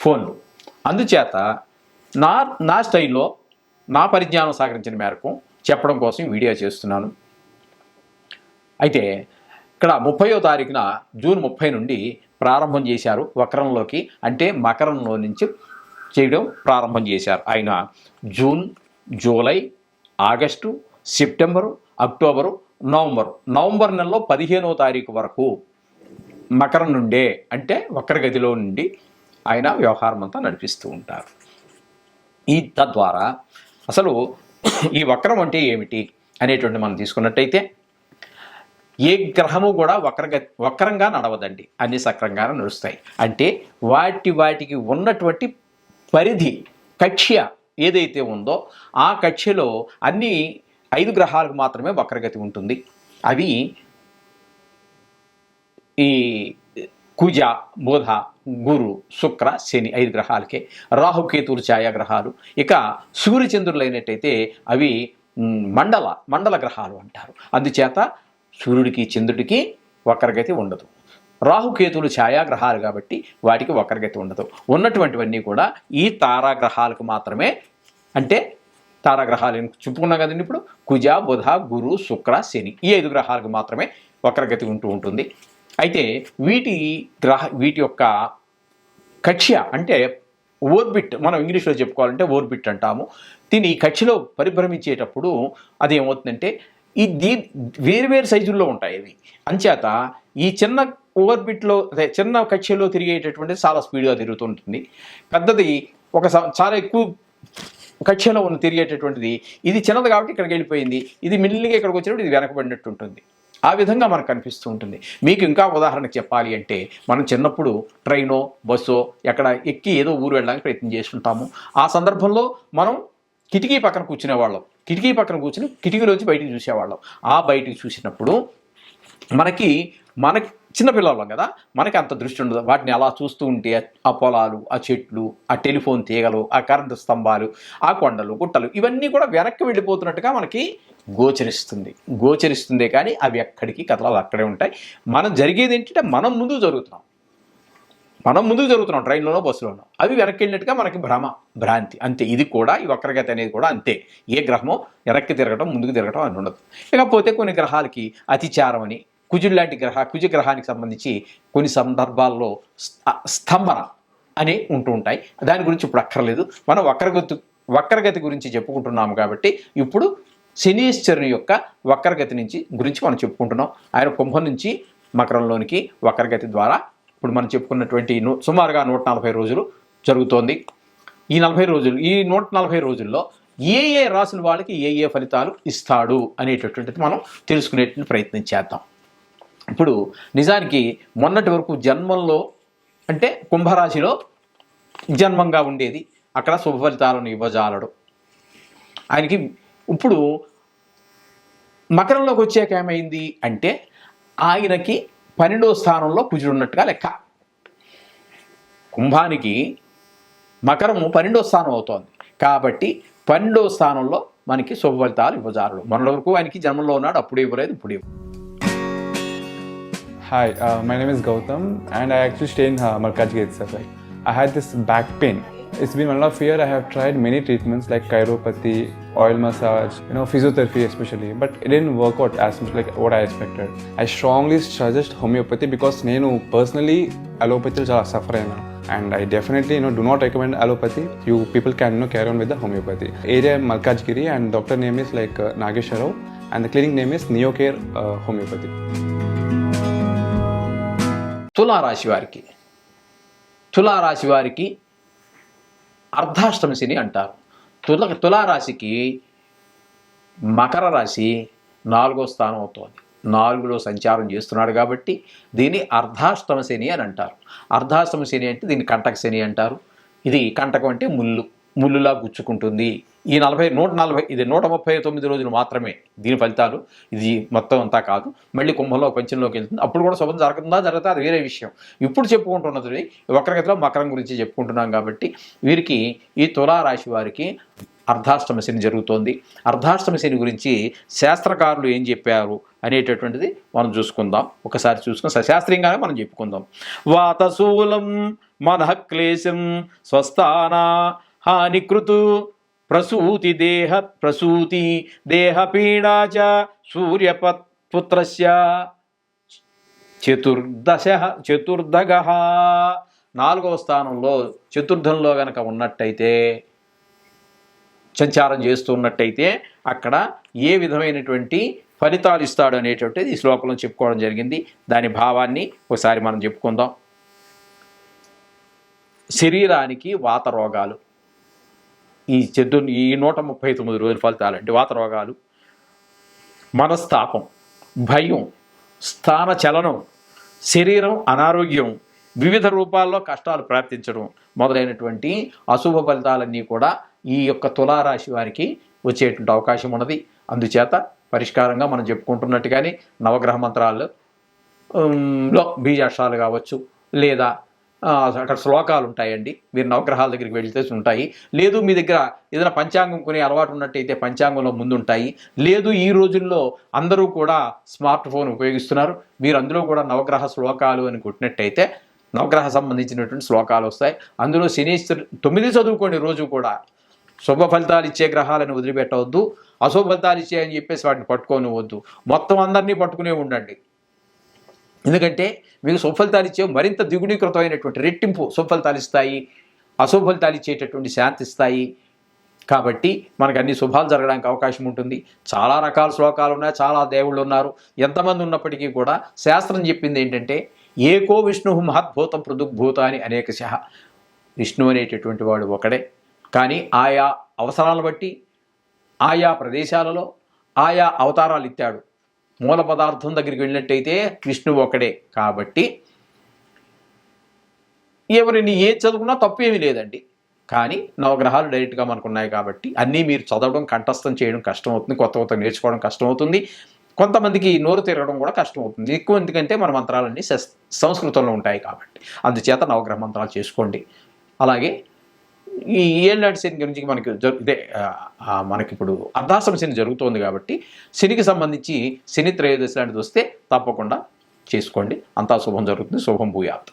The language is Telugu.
ఫోన్లు. అందుచేత నా నా స్టైల్లో నా పరిజ్ఞానం సహకరించిన మేరకు చెప్పడం కోసం వీడియో చేస్తున్నాను. అయితే ఇక్కడ ముప్పయో తారీఖున జూన్ ముప్పై నుండి ప్రారంభం చేశారు వక్రంలోకి అంటే మకరంలో నుంచి చేయడం ప్రారంభం చేశారు. ఆయన June July August September October November. November నెలలో పదిహేనో తారీఖు వరకు మకరం నుండే అంటే వక్రగతిలో నుండి ఆయన వ్యవహారం అంతా నడిపిస్తూ ఉంటారు. ఈ తద్వారా అసలు ఈ వక్రం అంటే ఏమిటి అనేటువంటి మనం తీసుకున్నట్టయితే ఏ గ్రహము కూడా వక్రగ వక్రంగా నడవదండి. అన్ని సక్రంగానే నడుస్తాయి. అంటే వాటి వాటికి ఉన్నటువంటి పరిధి కక్ష్య ఏదైతే ఉందో ఆ కక్ష్యలో అన్ని ఐదు గ్రహాలకు మాత్రమే వక్రగతి ఉంటుంది. అవి ఈ కుజ బుధ గురు శుక్ర శని ఐదు గ్రహాలకే. రాహుకేతువులు ఛాయాగ్రహాలు. ఇక సూర్యచంద్రులు అయినట్టయితే అవి మండల మండల గ్రహాలు అంటారు. అందుచేత సూర్యుడికి చంద్రుడికి వక్రగతి ఉండదు. రాహుకేతువులు ఛాయాగ్రహాలు కాబట్టి వాటికి వక్రగతి ఉండదు. ఉన్నటువంటివన్నీ కూడా ఈ తారాగ్రహాలకు మాత్రమే. అంటే తారాగ్రహాలు చెప్పుకున్నాం కదండి ఇప్పుడు? కుజ బుధ గురు శుక్ర శని ఈ ఐదు గ్రహాలకు మాత్రమే వక్రగతి ఉంటూ ఉంటుంది. అయితే వీటి గ్రహ వీటి యొక్క కక్ష్య అంటే ఓర్బిట్ మనం ఇంగ్లీష్లో చెప్పుకోవాలంటే ఓర్బిట్ అంటాము. దీని ఈ కక్షలో పరిభ్రమించేటప్పుడు అది ఏమవుతుందంటే ఈ దీ వేరువేరు సైజుల్లో ఉంటాయి ఇవి. అంచేత ఈ చిన్న ఓవర్బిట్లో అదే చిన్న కక్షలో తిరిగేటటువంటి చాలా స్పీడ్గా తిరుగుతుంటుంది. పెద్దది ఒక చాలా ఎక్కువ కక్షలో ఉన్న తిరిగేటటువంటిది ఇది చిన్నది కాబట్టి ఇక్కడికి వెళ్ళిపోయింది. ఇది మిల్లిగా ఇక్కడికి వచ్చినప్పుడు ఇది వెనకబడినట్టు ఉంటుంది ఆ విధంగా మనకు కనిపిస్తూ ఉంటుంది. మీకు ఇంకా ఉదాహరణ చెప్పాలి అంటే మనం చిన్నప్పుడు ట్రైనో బస్సో ఎక్కడ ఎక్కి ఏదో ఊరు వెళ్ళడానికి ప్రయత్నం చేస్తుంటాము. ఆ సందర్భంలో మనం కిటికీ పక్కన కూర్చునేవాళ్ళం. కిటికీ పక్కన కూర్చుని కిటికీలోంచి బయటికి చూసేవాళ్ళం. ఆ బయటికి చూసినప్పుడు మనకి మనకి చిన్నపిల్లలం కదా మనకి అంత దృష్టి ఉండదు. వాటిని అలా చూస్తూ ఉంటే ఆ పొలాలు ఆ చెట్లు ఆ టెలిఫోన్ తీగలు ఆ కరెంటు స్తంభాలు ఆ కొండలు గుట్టలు ఇవన్నీ కూడా వెనక్కి వెళ్ళిపోతున్నట్టుగా మనకి గోచరిస్తుంది. గోచరిస్తుందే కానీ అవి ఎక్కడికి కథలు అక్కడే ఉంటాయి. మనం జరిగేది ఏంటంటే మనం ముందు జరుగుతున్నాం. మనం ముందుకు జరుగుతున్నాం ట్రైన్లోనో బస్సులోనో. అవి వెనక్కి వెళ్ళినట్టుగా మనకి భ్రమ భ్రాంతి. అంతే. ఇది కూడా ఈ వక్రగతి అనేది కూడా అంతే. ఏ గ్రహమో వెనక్కి తిరగటం ముందుకు తిరగటం అని ఉండదు. ఇకపోతే కొన్ని గ్రహాలకి అతిచారం అని కుజుడు లాంటి గ్రహ కుజ గ్రహానికి సంబంధించి కొన్ని సందర్భాల్లో స్తంభన అని ఉంటూ ఉంటాయి. దాని గురించి ఇప్పుడు అక్కర్లేదు. మనం వక్రగతి వక్రగతి గురించి చెప్పుకుంటున్నాము కాబట్టి ఇప్పుడు శనీశ్వరుని యొక్క వక్రగతి నుంచి గురించి మనం చెప్పుకుంటున్నాం. ఆయన కుంభం నుంచి మకరంలోనికి వక్రగతి ద్వారా ఇప్పుడు మనం చెప్పుకున్నటువంటి సుమారుగా నూట నలభై రోజులు జరుగుతోంది. ఈ నలభై రోజులు ఈ నూట నలభై రోజుల్లో ఏ ఏ రాసిన వాళ్ళకి ఏ ఏ ఫలితాలు ఇస్తాడు అనేటటువంటిది మనం తెలుసుకునేటువంటి ప్రయత్నం చేద్దాం. ఇప్పుడు నిజానికి మొన్నటి వరకు జన్మంలో అంటే కుంభరాశిలో జన్మంగా ఉండేది అక్కడ శుభ ఫలితాలను ఇవ్వజాలడు. ఆయనకి ఇప్పుడు మకరంలోకి వచ్చాక ఏమైంది అంటే ఆయనకి పన్నెండవ స్థానంలో కుజుడు ఉన్నట్టుగా లెక్క. కుంభానికి మకరము పన్నెండో స్థానం అవుతోంది. కాబట్టి పన్నెండో స్థానంలో మనకి శుభ ఫలితాలు ఇవ్వజారుడు మన ఆయనకి జన్మంలో ఉన్నాడు అప్పుడు ఇవ్వలేదు ఇప్పుడు ఇవ్వ hi my name is Gautam and I actually stay in Markaz gate sir I had this back pain it's been one of year I have tried many treatments like chiropathy oil massage, you know, physiotherapy especially, but it didn't work out as much like what I expected. I strongly suggest homeopathy because నేను personally allopathy చాలా suffer అయినా and I definitely you know do not recommend allopathy. You people can you know carry on with the homeopathy. Area Malkajgiri and doctor name is like uh, Nagesha Rao and the clinic name is Neocare uh, Homeopathy. తులారాశి వారికి తులారాశి వారికి అర్ధాష్టమ శని అంటారు తుల తులారాశికి మకర రాశి నాలుగో స్థానం అవుతోంది. నాలుగులో సంచారం చేస్తున్నాడు కాబట్టి దీన్ని అర్ధాష్టమ శని అని అంటారు. అర్ధాష్టమ శని అంటే దీన్ని కంటక శని అంటారు. ఇది కంటకం అంటే ముళ్ళు. ముళ్ళులా గుచ్చుకుంటుంది. ఈ నలభై నూట నలభై ఇది నూట ముప్పై తొమ్మిది రోజులు మాత్రమే దీని ఫలితాలు. ఇది మొత్తం అంతా కాదు. మళ్ళీ కుంభంలో పంచంలోకి వెళ్తుంది. అప్పుడు కూడా శుభం జరుగుతుందా జరుగుతుంది అది వేరే విషయం. ఇప్పుడు చెప్పుకుంటున్నది వక్రగతిలో మకరం గురించి చెప్పుకుంటున్నాం కాబట్టి వీరికి ఈ తులారాశి వారికి అర్ధాష్టమ శని జరుగుతోంది. అర్ధాష్టమ శని గురించి శాస్త్రకారులు ఏం చెప్పారు అనేటటువంటిది మనం చూసుకుందాం. ఒకసారి చూసుకుని శాస్త్రీయంగానే మనం చెప్పుకుందాం. వాతశూలం మనఃక్లేశం స్వస్థానా హానికృతు ప్రసూతి దేహ ప్రసూతి దేహపీడా చ సూర్యపత్ పుత్రస్య చతుర్దశ చతుర్దగ. నాలుగవ స్థానంలో చతుర్థంలో గనక ఉన్నట్టయితే సంచారం చేస్తున్నట్టయితే అక్కడ ఏ విధమైనటువంటి ఫలితాలు ఇస్తాడు అనేటువంటిది ఈ శ్లోకంలో చెప్పుకోవడం జరిగింది. దాని భావాన్ని ఒకసారి మనం చెప్పుకుందాం. శరీరానికి వాత రోగాలు. ఈ చెద్దు ఈ నూట ముప్పై తొమ్మిది రోజుల ఫలితాలు అంటే వాత రోగాలు మనస్తాపం భయం స్థాన చలనం శరీరం అనారోగ్యం వివిధ రూపాల్లో కష్టాలు ప్రాప్తించడం మొదలైనటువంటి అశుభ ఫలితాలన్నీ కూడా ఈ యొక్క తులారాశి వారికి వచ్చేటువంటి అవకాశం ఉన్నది. అందుచేత పరిష్కారంగా మనం చెప్పుకుంటున్నట్టుగానే నవగ్రహ మంత్రాలు లో బీజాక్షరాలు కావచ్చు లేదా అక్కడ శ్లోకాలు ఉంటాయండి. మీరు నవగ్రహాల దగ్గరికి వెళ్తే ఉంటాయి. లేదు మీ దగ్గర ఏదైనా పంచాంగం కొనే అలవాటు ఉన్నట్టయితే పంచాంగంలో ముందు ఉంటాయి లేదు ఈ రోజుల్లో అందరూ కూడా స్మార్ట్ ఫోన్ ఉపయోగిస్తున్నారు. మీరు అందులో కూడా నవగ్రహ శ్లోకాలు అని కొట్టినట్టయితే నవగ్రహ సంబంధించినటువంటి శ్లోకాలు వస్తాయి. అందులో శనీశ్వరు తొమ్మిది చదువుకోండి రోజు కూడా. శుభ ఫలితాలు ఇచ్చే గ్రహాలను వదిలిపెట్టవద్దు. అశుభ ఫలితాలు అని చెప్పేసి వాటిని పట్టుకోనివద్దు మొత్తం అందరినీ పట్టుకునే ఉండండి. ఎందుకంటే మీకు సుఫలితాలు ఇచ్చే మరింత ద్విగుణీకృతమైనటువంటి రెట్టింపు సుఫలితాలు ఇస్తాయి శాంతిస్తాయి ఇచ్చేటటువంటి శాంతి ఇస్తాయి. కాబట్టి మనకు అన్ని శుభాలు జరగడానికి అవకాశం ఉంటుంది. చాలా రకాల శ్లోకాలు ఉన్నాయి చాలా దేవుళ్ళు ఉన్నారు. ఎంతమంది ఉన్నప్పటికీ కూడా శాస్త్రం చెప్పింది ఏంటంటే ఏకో విష్ణు మహద్భూతం పృథుగ్భూత అని అనేక శహ విష్ణు అనేటటువంటి వాడు ఒకడే. కానీ ఆయా అవసరాలను బట్టి ఆయా ప్రదేశాలలో ఆయా అవతారాలు ఇచ్చాడు మూల పదార్థం దగ్గరికి వెళ్ళినట్టయితే విష్ణువు ఒకడే కాబట్టి ఎవరిని ఏ చదువుకున్నా తప్పు ఏమీ లేదండి. కానీ నవగ్రహాలు డైరెక్ట్గా మనకు ఉన్నాయి కాబట్టి అన్నీ మీరు చదవడం కంఠస్థం చేయడం కష్టం అవుతుంది కొత్త కొత్త నేర్చుకోవడం కష్టం అవుతుంది కొంతమందికి నోరు తిరగడం కూడా కష్టం అవుతుంది ఎక్కువ ఎందుకంటే మన మంత్రాలన్నీ సంస్కృతంలో ఉంటాయి కాబట్టి. అందుచేత నవగ్రహ మంత్రాలు చేసుకోండి. అలాగే ఈ ఏళ్ళాటి శని గురించి మనకి ఇదే మనకి ఇప్పుడు అర్ధాశ్రమ శని జరుగుతోంది కాబట్టి శనికి సంబంధించి శని త్రయోదశి లాంటిది వస్తే తప్పకుండా చేసుకోండి. అంతా శుభం జరుగుతుంది. శుభం భూయాత్.